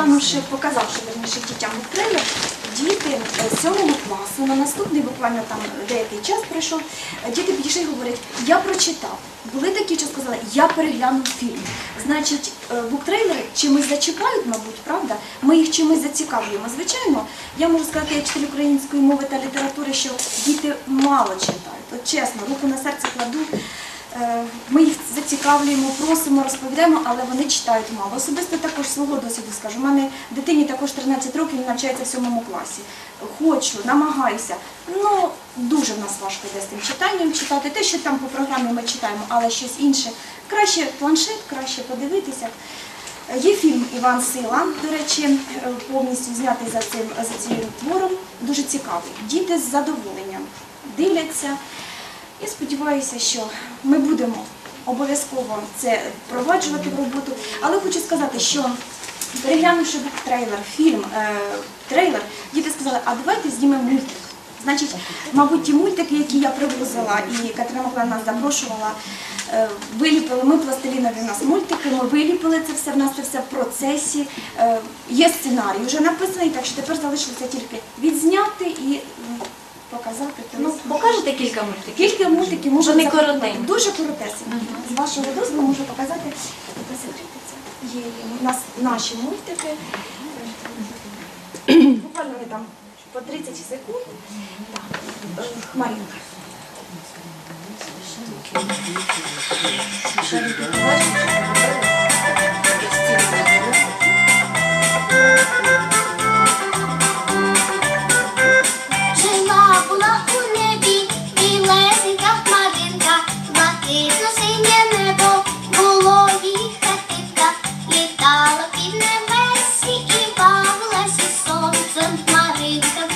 Оглянувши, показавши верніше дітям трейлер, діти е, з 7 класу, на наступний буквально там деякий час пройшов, е, діти підійшли і говорять, я прочитав. Були такі, що сказали, я переглянув фільм. Значить, е, буктрейлери чимось зачіпають, мабуть, правда? Ми їх чимось зацікавлюємо. Звичайно, я можу сказати, я вчитель української мови та літератури, що діти мало читають. От чесно, руку на серце кладуть. Е, Ми їх зацікавлюємо, просимо, розповідаємо, але вони читають мало. Особисто також свого досвіду скажу. У мене дитині також 13 років навчається в сьомому класі. Хочу, намагаюся. Ну дуже в нас важко йде з тим читанням читати. Те, що там по програмі ми читаємо, але щось інше. Краще планшет, краще подивитися. Є фільм Іван Сила, до речі, повністю знятий за цим за цим твором. Дуже цікавий. Діти з задоволенням дивляться. Я сподіваюся, що ми будемо обов'язково це впроваджувати в роботу. Але хочу сказати, що переглянувши трейлер, фільм, е, трейлер, діти сказали, а давайте знімемо мультик. Значить, мабуть, ті мультики, які я привозила, і Катерина Миколаївна запрошувала, е, виліпили ми пластилінові у нас мультики, ми виліпили це все, в нас це все в процесі. Е, Є сценарій, вже написаний, так що тепер залишилося тільки відзняти і показати. Ну, покажете кілька мультиків? Кілька мультиків можу Вони коротенькі. Дуже коротесенькі. З вашого дозволу можу показати. Є, є у нас наші мультики. Буквально вони там по 30 секунд. Так. Е, Марінка. Gracias.